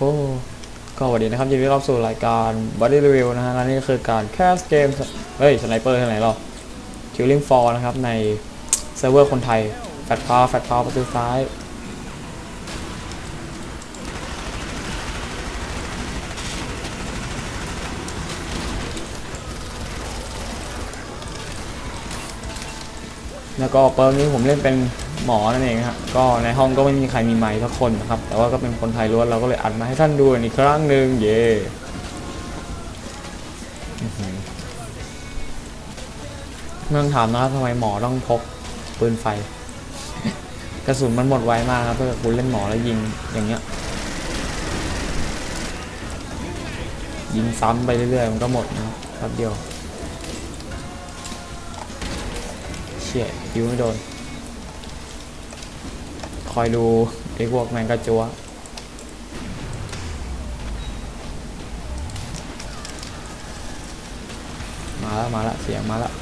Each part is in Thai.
โอ้ก็สวัสดีนะครับยินดีต้อนรับสู่รายการ Body Review นะฮะและนี่ก็คือการแคสเกมเฮ้ยสไนเปอร์ที่ไหนหรอ Killing Floor นะครับ ในเซิร์ฟเวอร์คนไทย แฟตพาวแฟตพาวประตูซ้ายแล้วก็เปิร์นี้ผมเล่นเป็น หมอนั่นเองฮะก็ในห้องก็ไม่มีใครมีไมค์สักคนนะครับ แต่ว่าก็เป็นคนไทยล้วนเราก็เลยอัดมาให้ท่านดูอีกครั้งหนึ่งเย่อื้อหือไม่งถามนะครับทำไมหมอต้องพกปืนไฟ กระสุนมันหมดไวมากครับถ้าเกิดคุณเล่นหมอแล้วยิงอย่างเงี้ย ยิงซ้ำไปเรื่อยๆมันก็หมดนะครับแป๊บเดียว เชี่ยคิวไม่โดน คอยดูไอ้พวกแมงกะจัวมาแล้วมาล้วเสียงมาล้ว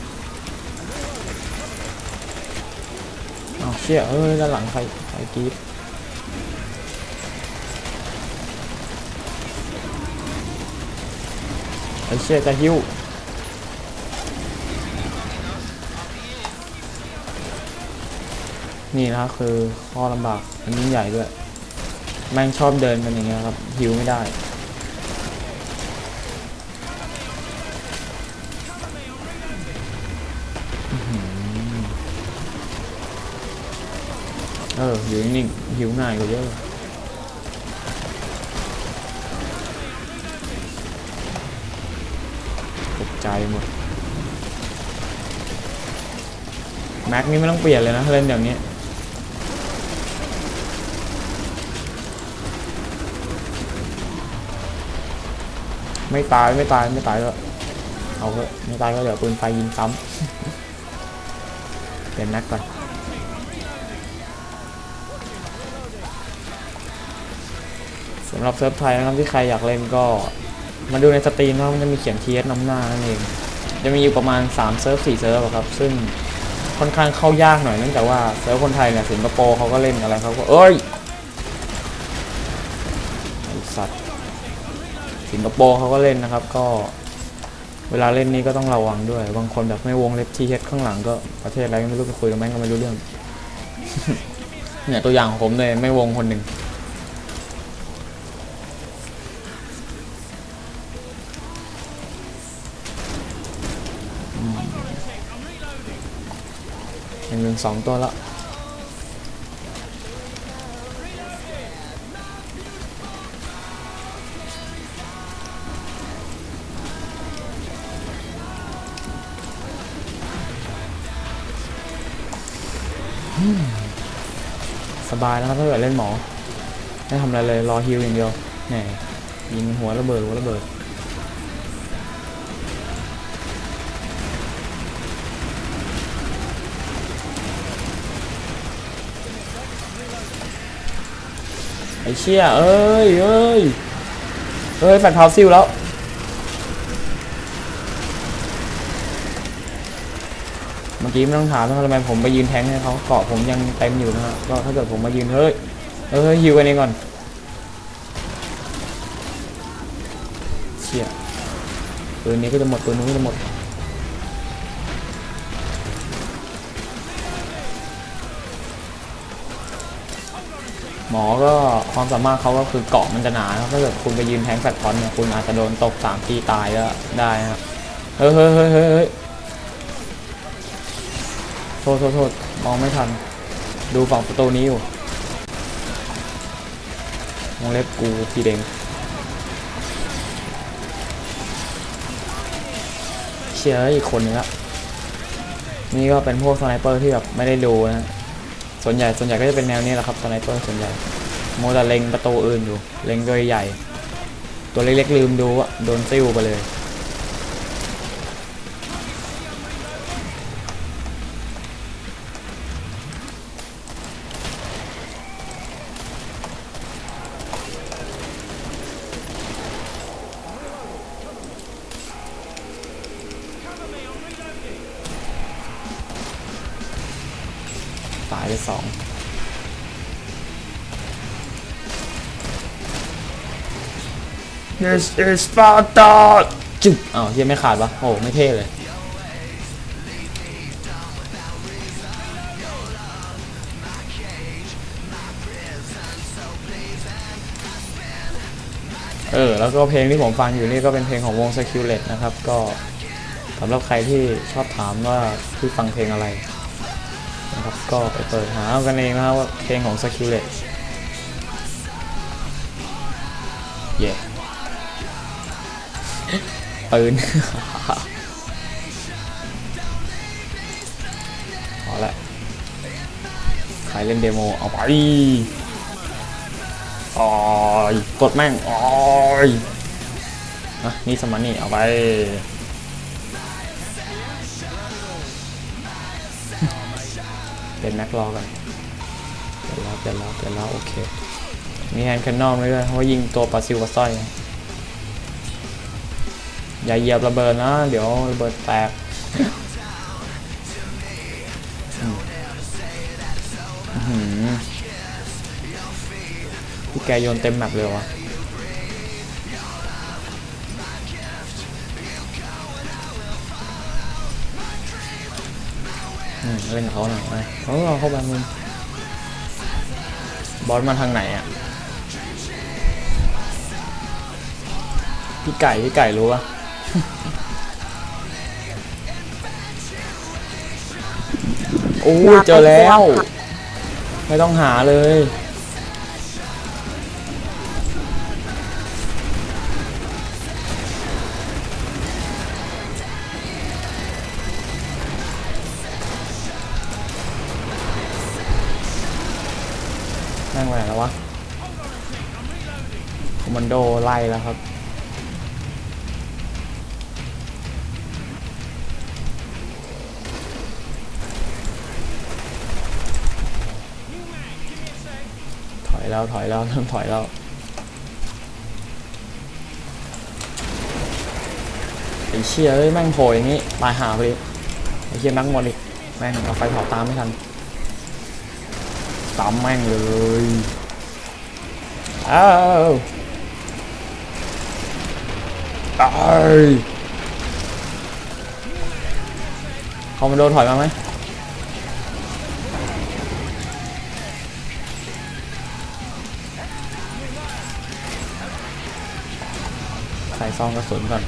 อ้าวเชี่ยเอ้ยด้านหลังใครใครกีดไอ้เชี่ยจะหิ้ว นี่นะครับคือข้อลำบากอันยิ่งใหญ่ด้วย แม่งชอบเดินกันอย่างเงี้ยครับหิวไม่ได้อื้ออเอออยู่นิ่งหิวง่ายกว่าเยอะตกใจหมดแม็กนี่ไม่ต้องเปลี่ยนเลยนะเล่นแบบนี้ ไม่ตายไม่ตายไม่ตายก็เอาเถอะไม่ตายก็เดี๋ยวปืนไฟยิงซ้ำเปลี่ยนแม็กก่อนสำหรับเซิร์ฟไทยนะครับที่ใครอยากเล่นก็มาดูในสตรีมนะครับมันจะมีเขียนทีเอสนำหน้านั่นเอง จะมีอยู่ประมาณ 3 เซิร์ฟ4เซิร์ฟอะครับ ซึ่งค่อนข้างเข้ายากหน่อยเนื่องจากว่าเซิร์ฟคนไทยเนี่ยสิงคโปร์เขาก็เล่นอะไรเขาก็เอ้ย สิงคโปร์เขาก็เล่นนะครับ ก็เวลาเล่นนี้ก็ต้องระวังด้วย บางคนแบบไม่วงเล็บทีเฮดข้างหลังก็ประเทศอะไรไม่รู้ไปคุยกับแม่งก็ไม่รู้เรื่อง เนี่ยตัวอย่างของผมเลยไม่วงคนหนึ่งหนึ่งหนึ่งสองตัวละ สบายแล้วครับถ้าเกิดเล่นหมอไม่ทำอะไรเลยรอฮิวอย่างเดียวแหมยิงหัวระเบิดหัวระเบิดไอ้เชี่ยเอ้ยเอ้ยเอ้ยแฟนพาวซิลแล้ว มื่อกี้ไม่ต้องถามนะทำไมผมไปยืนแทงให้เขาเกาะผมยังเต็มอยู่นะฮะก็ถ้าเกิดผมมายืนเฮ้ยเอ้ยฮิวกันเองก่อนเชี่ยปืนนี้ก็จะหมดปืนนู้นก็จะหมดหมอก็ความสามารถเขาก็คือเกาะมันจะหนาถ้าเกิดคุณไปยืนแทงแฟลตพอนต์เนี่ยคุณอาจจะโดนตกสามทีตายก็ได้นะครับเฮ้ยเฮ้ยเฮ้ยเฮ้ย โทษโทษโทษมองไม่ทัน ดูฝั่งประตูนี้อยู่มองเล็บกูที่เด้งเชื่ออีกคนนึงละนี่ก็เป็นพวกสไนเปอร์ที่แบบไม่ได้ดูนะส่วนใหญ่ส่วนใหญ่ก็จะเป็นแนวนี้แหละครับสไนเปอร์ส่วนใหญ่โมวแต่เล็งประตูอื่นอยู่เล็งโดยใหญ่ ตัวเล็กๆลืมดูอะโดนซิวไปเลย ตายไปสอง This is Sparta จึ๊กอ้าวเฮียไม่ขาดวะโอ้ไม่เท่เลยเออแล้วก็เพลงที่ผมฟังอยู่นี่ก็เป็นเพลงของวง s e c u r e t นะครับ ก็สำหรับใครที่ชอบถามว่าที่ฟังเพลงอะไร นะครับก็ไปเปิดหากันเองนะครับว่าเพลงของ s e c u r e t เย่ปืนพอละใครเล่นเดโมเอาไปอ๋อยกดแม่งอ๋อยนะนี่สมันนี่เอาไป เป็นแม็กรอกันเดี๋ยวรอเดี๋ยวรอเดี๋ยวรอโอเค มีแฮนด์แคนนอนด้วยเพราะว่ายิงตัวปลาซิวปลาสร้อยไงอย่าเหยียบระเบิดนะ เดี๋ยวระเบิดแตกพี่แกโยนเต็มแมปเลยวะ เล่นเขาหน่อยไปเออเอาเข้าไปมึงบอสมาทางไหนอะ พี่ไก่ พี่ไก่รู้ปะโอ้ยเจอแล้ว ไม่ต้องหาเลย งไปไหนแล้ววะคอมมานโดไล่แล้วครับถอยแล้วถอยแล้วเริ่มถอยแล้วไอ้เชี่ยเอ้ยแม่งโผล่อย่างงี้ตายหาไปดิไอ้เชี่ยแม่งหมดดิแม่งเอาไฟเผาตามไม่ทัน ตามแม่งเลยอ้าวตายคอมมาโดถอยมาไหมใส่ซองกระสุนก่อน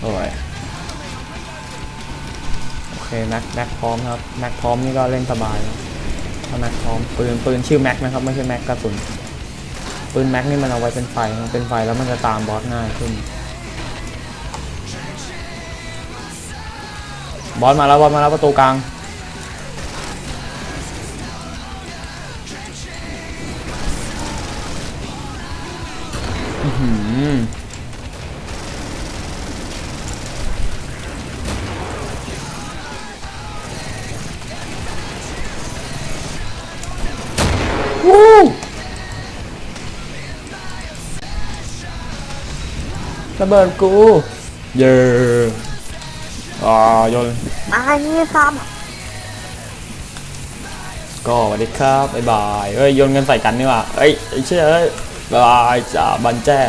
โอ้ย โอเคแม็กแม็กพร้อมครับ แม็กพร้อมนี่ก็เล่นสบายแล้วถ้า แม็กพร้อมปืนปืนชื่อแม็กนะครับไม่ใช่แม็กกระสุนปืนแม็กนี่มันเอาไว้เป็นไฟมันเป็นไฟแล้วมันจะตามบอสง่ายขึ้น บอสมาแล้วบอสมาแล้วประตูกลางอื ระเบิดกูเย้อ่าโยนอันนี้ซ้ก็สวัสดีครับบ๊ายบายเอ้ยโยนเงินใส่กันนี่หว่าเอ้ยไอ้เชี่ยเอ้ยบ๊ายบายจ้าบันแจ้